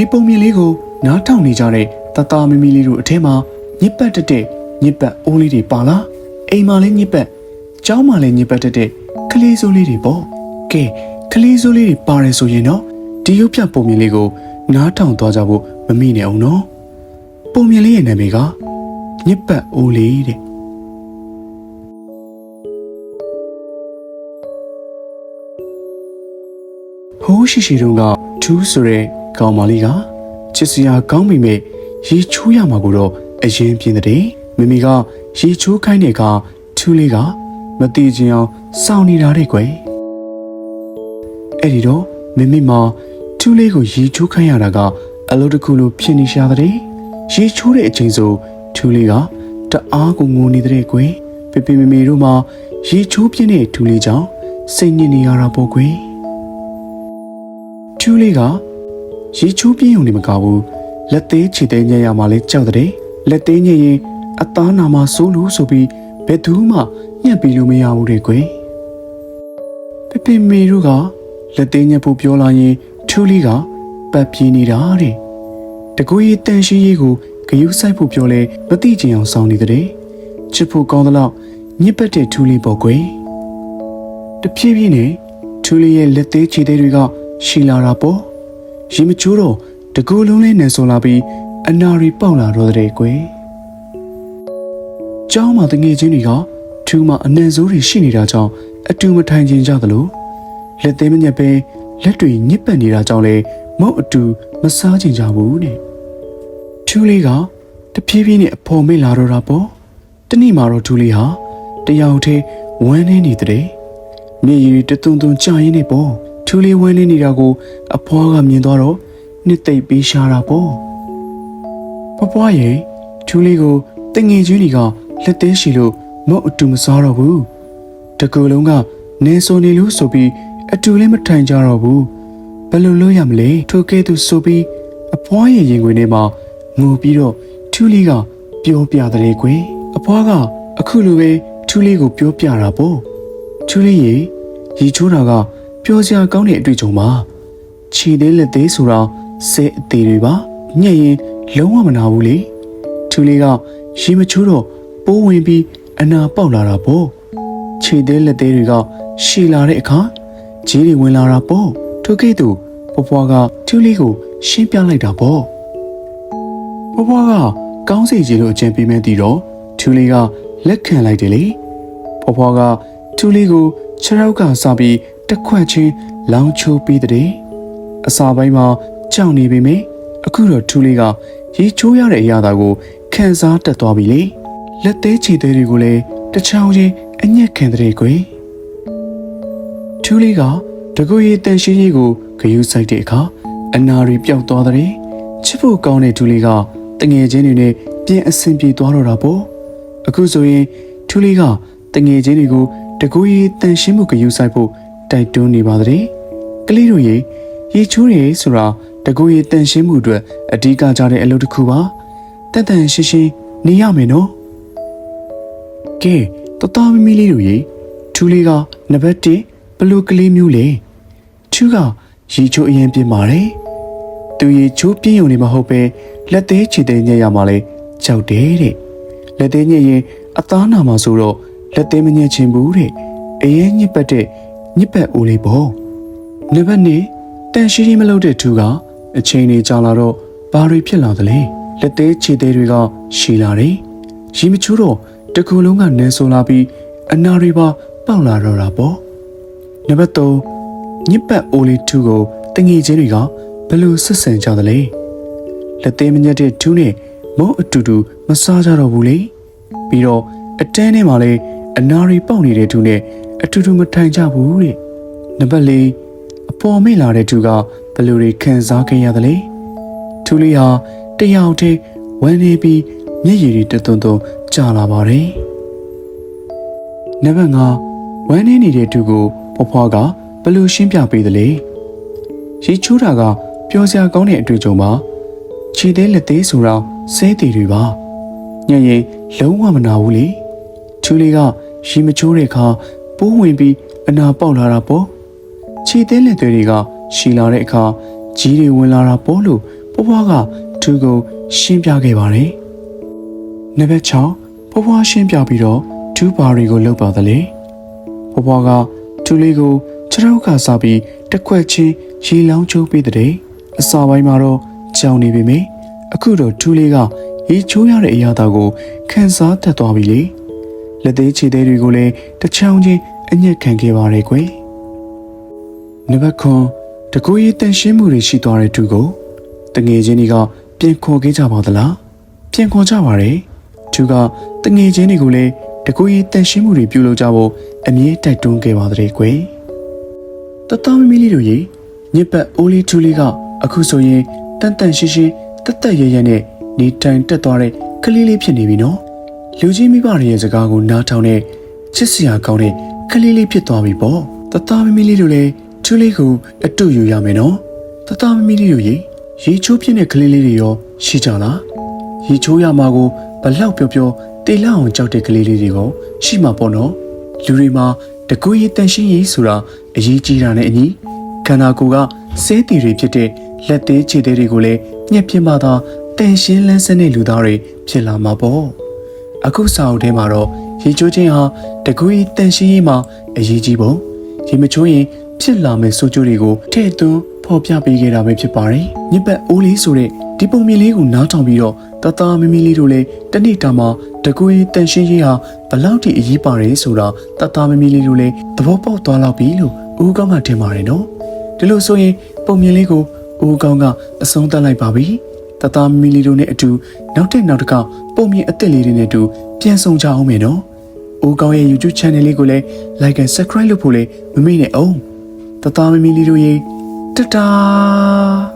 ဒီပုံမြင်လေးကိုနားထောင်နေကြတဲ့တသားမီမီလေးတို့အထဲမှာညစ်ပတ်တက်တဲ့ညစ်ပတ်အိုးလေးတွေပါလားအိမ်မှာလည်းညစ်ပတ်ကျောင်းမှာလည်းညစ်ပတ်တက်တဲ့ကလေးစိုးလေးတွေပေါ့ကဲကလေးစိုးလေးတွေပါတယ်ဆိုရင်တော့ဒီရုပ်ပြပုံမြင်လေးကိုနားထောင်သွားကြဖို့မမိနဲ့အောင်နော်ပုံမြင်လေးရဲ့နာမည်ကညစ်ပတ်အိုးလေးတဲ့ဟိုးရှိရှိတုန်းကထူးဆိုတဲ့ ကောင်မလေးကချစ်စရာကောင်းပေမဲ့ရေချိုးရမှာကိုတော့အရင်ပြင်းတဲ့မိမိကရေချိုးခိုင်းတဲ့အခါထူးလေးကမတိချင်အောင်စောင့်နေတာတဲ့ကွယ်အဲ့ဒီတော့မိမိမှာထူးလေးကိုရေချိုးခိုင်းရတာကအလုပ်တစ်ခုလိုဖြစ်နေရှာတဲ့ရေချိုးတဲ့အချိန်ဆိုထူးလေးကတအားကိုငိုနေတဲ့ကွယ်ပေပေမေမေတို့မှာရေချိုးပြင်းတဲ့ထူးလေးကြောင့်စိတ်ညစ်နေရတာပေါ့ကွယ်ကျူးလေးက ရေချိုးပြင်းုံနေမကဘူးလက်သေးခြေသေးညံ့ရမှာလဲကြောက်တဲ့လက်သေးညံ့ရင်အသားနာမှာစိုးလို့ဆိုပြီးဘယ်သူမှညှက်ပြီးလို့မရဘူးတဲ့ကွယ်ပပင်မေတို့ကလက်သေးညှက်ဖို့ပြောလာရင်ထူးလေးကပတ်ပြေးနေတာတဲ့တကူရီတန်ရှိရေးကိုဂယုဆိုင်ဖို့ပြောလဲမသိချင်အောင်စောင်းနေတဲ့ချစ်ဖို့ကောင်းသလောက်ညစ်ပတ်တဲ့ထူးလေးပေါ့ကွယ်တဖြည်းဖြည်းနဲ့ထူလီရဲ့လက်သေးခြေသေးတွေကရှီလာတာပေါ့ ရေမချိုးတော့တကူလုံးလေးနဲ့ဆိုလာပြီးအနာရီပေါက်လာတော့တဲ့ကွယ်ကျောင်းမှာတငယ်ချင်းတွေကထူမှာအနှံစိုးတွေရှိနေတာကြောင့်အတူမထိုင်ခြင်းကြသလိုလက်သေးမညက်ပဲလက်တွေညစ်ပတ်နေတာကြောင့်လေမုတ်အတူမစားခြင်းကြဘူးတဲ့ထူလေးကတဖြည်းဖြည်းနဲ့အဖော်မိတ်လာတော့တာပေါ့တနေ့မှာတော့ထူလေးဟာတယောက်တည်းဝမ်းနေနေတဲ့မျက်ရည်တသွန်သွန်ကြာရင်းနေပေါ့ ထူလေးဝဲနေနေတာကို အဖွားကမြင်သွားတော့နှစ်သိပ်ပေးရှာတာပေါ့ဖွားဖွားရဲ့ထူလေးကိုတငယ်ချင်းတွေကလက်သေးရှိလို့မဟုတ်အတူမစားတော့ဘူးတကူလုံးကနေဆိုနေလို့ဆိုပြီးအတူလည်းမထိုင်ကြတော့ဘူးဘယ်လိုလုပ်ရမလဲထိုကဲသူဆိုပြီးအဖွားရဲ့ရင်ခွင်ထဲမှာငိုပြီးတော့ထူလေးကပြောပြတဲ့ကွယ်အဖွားကအခုလိုပဲထူလေးကိုပြောပြတာပေါ့ချူလေးရေရီချိုးတာက ပျော်စရာကောင်းတဲ့အတွေ့အကြုံပါခြေသေးလက်သေးဆိုတော့စဲအသေးတွေပါညက်ရင်လုံးဝမနာဘူးလေချူလေးကရေမချိုးတော့ပိုးဝင်ပြီးအနာပေါက်လာတာပေါ့ခြေသေးလက်သေးတွေကရှည်လာတဲ့အခါဂျီးတွေဝင်လာတာပေါ့ထို့ကဲ့သို့ဖွားဖွားကချူလေးကိုရှင်းပြလိုက်တာပေါ့ဖွားဖွားကကောင်းစီကြီးလို့အကြံပေးမဲ့တည်တော့ချူလေးကလက်ခံလိုက်တယ်လေဖွားဖွားကထူလေးကိုခြေထောက်ကစပြီး တစ်ခွက်ချင်းလောင်းချိုးပြီးတဲ့အစာပိုင်းမှာကြောက်နေပေမယ့်အခုတော့ထူလေးကရေချိုးရတဲ့အရာသာကိုခံစားတတ်သွားပြီလေလက်သေးချီသေးတွေကိုလည်းတစ်ချောင်းချင်းအညက်ခံတဲ့ကွယ်ထူလေးကတကူရီတန်ရှိရေးကိုဂယုစိုက်တဲ့အခါအနာရီပျောက်သွားတဲ့ချစ်ဖို့ကောင်းတဲ့ထူလေးကတငယ်ချင်းတွေနဲ့ပြန်အဆင်ပြေသွားတော့တာပေါ့အခုဆိုရင်ထူလေးကတငယ်ချင်းတွေကိုတကူရီတန်ရှင်းမှုဂယုဆိုင်ဖို့ တိုက်တွန်းနေပါတဲ့ကလေးတို့ရေရေချိုးရေဆိုတာတကူရီတန်ရှင်းမှုအတွက်အဓိကကြတဲ့အလုပ်တစ်ခုပါတန်တန်ရှင်းရှင်းနေရမယ်နော်ကဲတတော်မီမီလေးတို့ရေထူလေးကနံပါတ်1ဘလို့ကလေးမျိုးလေထူကရေချိုးအရင်ပြင်ပါတယ်သူရေချိုးပြင်းုံနေမဟုတ်ပဲလက်သေးချီသေးညက်ရမှာလေကြောက်တယ်တဲ့လက်သေးညက်ရင်အသားနာမှာဆိုတော့လက်သေးမညက်ချင်ဘူးတဲ့အရင်ညစ်ပတ်တဲ့ ညစ်ပတ်အိုးလေးပေါ့နံပါတ်2တန်ရှိရှိမလုပ်တဲ့သူကအချိန်ကြီးကြာလာတော့ဘာတွေဖြစ်လာသလဲလက်သေးခြေသေးတွေကရှည်လာတယ်ရီမချိုးတော့တကူလုံးကနန်းဆိုလာပြီးအနာတွေပါပေါက်လာတော့တာပေါ့နံပါတ်3ညစ်ပတ်အိုးလေးသူကိုတငယ်ချင်းတွေကဘယ်လိုဆက်ဆံကြသလဲလက်သေးမညက်တဲ့သူနဲ့မုံအတူတူမစားကြတော့ဘူးလေပြီးတော့အတန်းထဲမှာလည်းအနာရီပေါက်နေတဲ့သူနဲ့ အတူတူမထိုင်ကြဘူးတဲ့နံပါတ်၄အပေါ်မိလာတဲ့သူကဘယ်လိုတွေခံစားခဲ့ရသလဲသူလေးဟာတယောက်တည်းဝမ်းနေပြီးမျက်ရည်တွေတသွန်းသွန်းကျလာပါတယ်နံပါတ်၅ဝမ်းနေနေတဲ့သူကိုဖွားဖွားကဘယ်လိုရှင်းပြပေးသလဲရီချိုးတာကပျော်စရာကောင်းတဲ့အတွေ့အကြုံပါခြေသေးလက်သေးဆိုတော့စဲတည်တွေပါညင်ရင်လုံးဝမနာဘူးလေချူလေးကရီမချိုးတဲ့အခါ ပိုးဝင်ပြီးအနာပေါက်လာတာပေါ့ခြေသေးလက်သေးတွေကရှီလာတဲ့အခါကြီးတွေဝင်လာတာပေါ့လို့ပဖွားကသူကိုရှင်းပြခဲ့ပါတယ်။နံပါတ်6ဖွားဖွားရှင်းပြပြီးတော့သူဘာတွေကိုလုပ်ပါသလဲ။ဖွားဖွားကသူလေးကိုခြေထောက်ကစားပြီးတစ်ခွက်ချင်းရေလောင်းချိုးပေးတဲ့အစာပိုင်းမှာတော့ကြောင်နေပြီမေအခုတော့သူလေးကရေချိုးရတဲ့အရာတော်ကိုခန်းစားတတ်သွားပြီလေ။ လက်သေးခြေသေးတွေကိုလည်းတစ်ချောင်းချင်းအညက်ခံခဲ့ပါရဲ့ကွယ်။နံပါတ်9တကူရေးတန်ရှင်းမှုတွေရှိသွားတဲ့သူကိုတငယ်ချင်းတွေကပြန်ခေါ်ခဲ့ကြပါသလားပြန်ခေါ်ကြပါရဲ့သူကတငယ်ချင်းတွေကိုလည်းတကူရေးတန်ရှင်းမှုတွေပြုလုပ်ကြဖို့အမြဲတိုက်တွန်းခဲ့ပါတဲ့ကွယ်တတမမီလေးတို့ရေညစ်ပတ်အိုးလေးထူလေးကအခုဆိုရင်တန်တန်ရှင်းရှင်းတက်တက်ရရနဲ့နေတိုင်တက်သွားတဲ့ကလေးလေးဖြစ်နေပြီနော် လူကြီးမိဘတွေရဲ့စကားကိုနားထောင်တဲ့ချစ်စရာကောင်းတဲ့ကလေးလေးဖြစ်သွားပြီပေါ့တတမမီလေးတို့လည်းထူလေးကိုအတူယူရမယ်နော်တတမမီလေးတို့ရေရေချိုးပြင်းတဲ့ကလေးလေးတွေရောရှိကြလားရေချိုးရမှာကိုဘလောက်ပြောပြောတေလောက်အောင်ကြောက်တဲ့ကလေးလေးတွေကိုရှိမှာပေါ့နော်လူတွေမှာတကူရေးတန်ရှင်းရေးဆိုတာအရေးကြီးတာနဲ့အညီခန္ဓာကိုယ်ကစေးတီတွေဖြစ်တဲ့လက်သေးခြေသေးတွေကိုလည်းညှက်ပြင်းမှသာတန်ရှင်းလန်းစတဲ့လူသားတွေဖြစ်လာမှာပေါ့ အခုစာအုပ်ထဲမှာတော့ရေချိုးခြင်းဟာတကူရေးတန်ရှင်းရေးမှာအရေးကြီးပုံရေမချိုးရင်ဖြစ်လာမယ့်ဆိုးကျိုးတွေကိုထည့်သွင်းဖော်ပြပေးခဲ့တာပဲဖြစ်ပါတယ်။ညစ်ပတ်အိုးလေးဆိုတဲ့ဒီပုံမြင်လေးကိုနားထောင်ပြီးတော့တသားမမီလေးတို့လည်းတနေ့တာမှာတကူရေးတန်ရှင်းရေးဟာဘလောက်ထိအရေးပါတယ်ဆိုတာတသားမမီလေးတို့လည်းသဘောပေါက်သွားလောက်ပြီလို့ဦးကောင်းကထင်ပါတယ်နော်။ဒီလိုဆိုရင်ပုံမြင်လေးကိုဦးကောင်းကအဆုံးသတ်လိုက်ပါပြီ။ တသားမမီလေးတို့နဲ့အတူနောက်တစ်နောက်တစ်ခါပုံမြင်အစ်စ်လေးတွေနဲ့အတူပြန်ဆောင်ကြအောင်မယ်နော်။ဦးကောင်းရဲ့ YouTube channel လေးကိုလည်း like and subscribe လုပ်ဖို့လည်းမမေ့နဲ့အောင်။တသားမမီလေးတို့ရေတတား